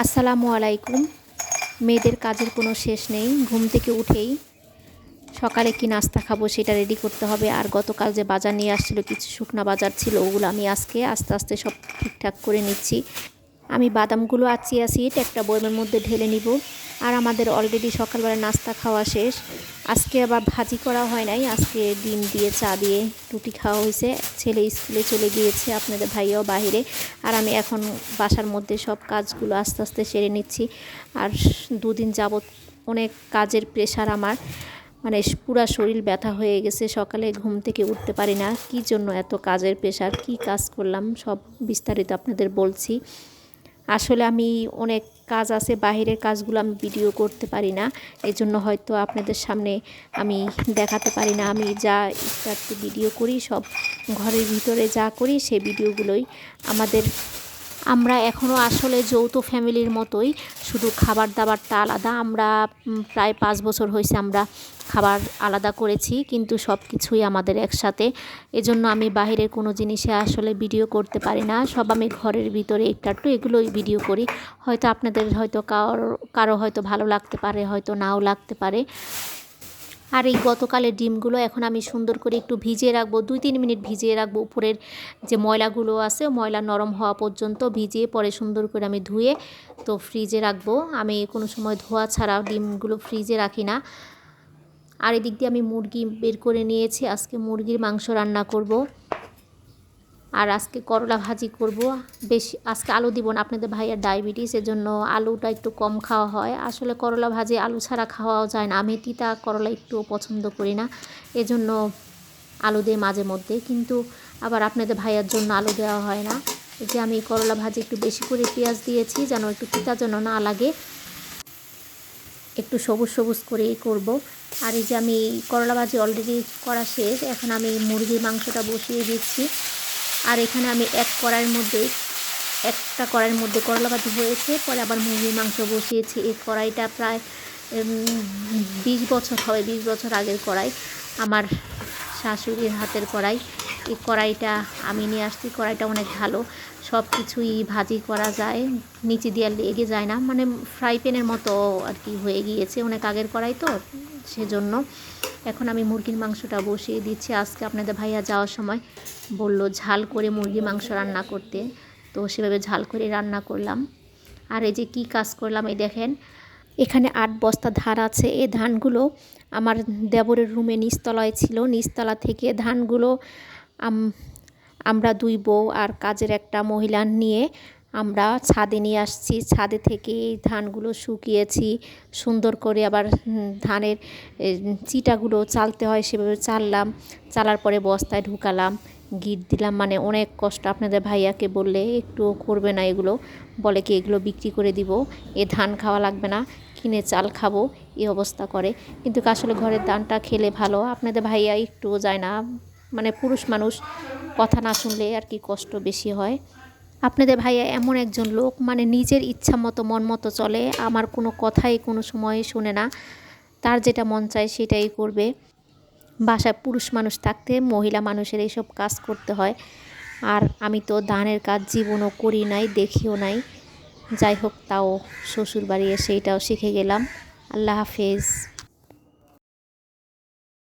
আসসালামু আলাইকুম। মেয়েদের কাজের কোনো শেষ নেই, ঘুম থেকে উঠেই সকালে কি নাস্তা খাব সেটা রেডি করতে হবে। আর গতকাল যে বাজার নিয়ে আসছিল, কিছু শুকনা বাজার ছিল, ওগুলো আমি আজকে আস্তে আস্তে সব ঠিকঠাক করে নিচ্ছি। আমি বাদামগুলো আছি সিট একটা বইমের মধ্যে ঢেলে নিব। আর আমাদের অলরেডি সকালবেলা নাস্তা খাওয়া শেষ। আজকে আবার ভাজি করা হয় নাই, আজকে ডিম দিয়ে চা দিয়ে রুটি খাওয়া হয়েছে। ছেলে স্কুলে চলে গিয়েছে, আপনাদের ভাইয়াও বাহিরে। আর আমি এখন বাসার মধ্যে সব কাজগুলো আস্তে আস্তে সেরে নিচ্ছি। আর দুদিন যাবৎ অনেক কাজের প্রেশার আমার। মানে পুরা শরীর ব্যথা হয়ে গেছে, সকালে ঘুম থেকে উঠতে পারি না। কি জন্য এত কাজের প্রেশার কি কাজ করলাম? সব বিস্তারিত আপনাদের বলছি। আসলে আমি অনেক কাজ আছে, বাহিরের কাজগুলো আমি ভিডিও করতে পারি না। এই জন্য হয়তো আপনাদের সামনে আমি দেখাতে পারি না। আমি যা একটু ভিডিও করি, সব ঘরের ভিতরে যা করি, সে ভিডিওগুলোই আমাদের আমরা এখনও আসলে যৌথ ফ্যামিলির মতোই, শুধু খাবার দাবারটা আলাদা। আমরা প্রায় পাঁচ বছর হয়েছে আমরা খাবার আলাদা করেছি, কিন্তু সব কিছুই আমাদের একসাথে। এজন্য আমি বাহিরের কোনো জিনিসে আসলে ভিডিও করতে পারি না। সব আমি ঘরের ভিতরে একটু একটু এগুলোই ভিডিও করি। হয়তো আপনাদের হয়তো কারও কারও হয়তো ভালো লাগতে পারে, হয়তো নাও লাগতে পারে। আর এই গতকালের ডিমগুলো এখন আমি সুন্দর করে একটু ভিজিয়ে রাখব, দুই তিন মিনিট ভিজিয়ে রাখব উপরের যে ময়লাগুলো আছে, ময়লা নরম হওয়া পর্যন্ত ভিজিয়ে পরে সুন্দর করে আমি ধুয়ে তো ফ্রিজে রাখব। আমি কোনো সময় ধোয়া ছাড়া ডিমগুলো ফ্রিজে রাখি না। আর এদিক দিয়ে আমি মুরগি বের করে নিয়েছি, আজকে মুরগির মাংস রান্না করব। আর আজকে করলা ভাজি করব। বেশি আজকে আলু দিব না, আপনাদের ভাইয়ের ডায়াবেটিস, এজন্য আলুটা একটু কম খাওয়া হয়। আসলে করলা ভাজি আলু ছাড়া খাওয়াও যায় না। আমি তিতা করলা একটুও পছন্দ করি না, এজন্য আলু দিয়ে মাঝে মধ্যে। কিন্তু আবার আপনাদের ভাইয়ার জন্য আলু দেওয়া হয় না। যে আমি করলা ভাজি একটু বেশি করে পেঁয়াজ দিয়েছি, যেন একটু তিতা যেন না লাগে। একটু সবুজ সবুজ করেই করব। আর এই যে আমি করলা ভাজি অলরেডি করা শেষ, এখন আমি মুরগির মাংসটা বসিয়ে দিচ্ছি। আর এখানে আমি এক কড়াইয়ের মধ্যে, একটা কড়াইয়ের মধ্যে করলা ভাজি হয়েছে, পরে আবার মুরগির মাংস বসিয়েছি। এই কড়াইটা প্রায় বিশ বছর হবে, বিশ বছর আগের কড়াই। আমার শাশুড়ির হাতের কড়াই। এই কড়াইটা আমি নিয়ে আসছি, কড়াইটা অনেক ভালো। সব কিছুই ভাজি করা যায়, নিচে দিয়ে লেগে যায় না। মানে ফ্রাই প্যানের মতো আর কি হয়ে গিয়েছে। অনেক আগের কড়াই তো। সেজন্য এখন আমি মুরগির মাংসটা বসিয়ে দিচ্ছি। আজকে আপনাদের ভাইয়া যাওয়ার সময় বলল ঝাল করে মুরগি মাংস রান্না করতে। তো সেভাবে ঝাল করে রান্না করলাম। আর এই যে কি কাজ করলাম, এই দেখেন, এখানে আট বস্তা ধান আছে। এই ধানগুলো আমার দেবরের রুমে নিচতলায় ছিল। নিচতলা থেকে ধানগুলো আমরা দুই বউ আর কাজের একটা মহিলা নিয়ে আমরা ছাদে নিয়ে আসছি। ছাদে থেকে এই ধানগুলো শুকিয়েছি। সুন্দর করে আবার ধানের চিটাগুলো চালতে হয় সেভাবে চাললাম। চালার পরে বস্তায় ঢুকালাম। গিট দিলাম। মানে অনেক কষ্ট আপনাদের ভাইয়াকে বললে একটু করবে না এগুলো। বলে কি, এগুলো বিক্রি করে দিব। এ ধান খাওয়া লাগবে না। কিনে চাল খাব। এই অবস্থা করে। কিন্তু আসলে ঘরের ধানটা খেলে ভালো। আপনাদের ভাইয়া একটুও যায় না। মানে পুরুষ মানুষ, কথা না শুনলে আর কি কষ্ট বেশি হয়। আপনাদের ভাইয়া এমন একজন লোক মানে নিজের ইচ্ছা মতো, মন মতো চলে, আমার কোনো কথাই কোনো সময় শুনে না। তার যেটা মন চায় সেটাই করবে। বাসায় পুরুষ মানুষ থাকতে মহিলা মানুষের এইসব কাজ করতে হয়। আর আমি তো দানের কাজ জীবনও করি নাই, দেখিও নাই। যাই হোক, তাও শ্বশুর বাড়ি এসে এটাও শিখে গেলাম। আল্লাহ হাফেজ।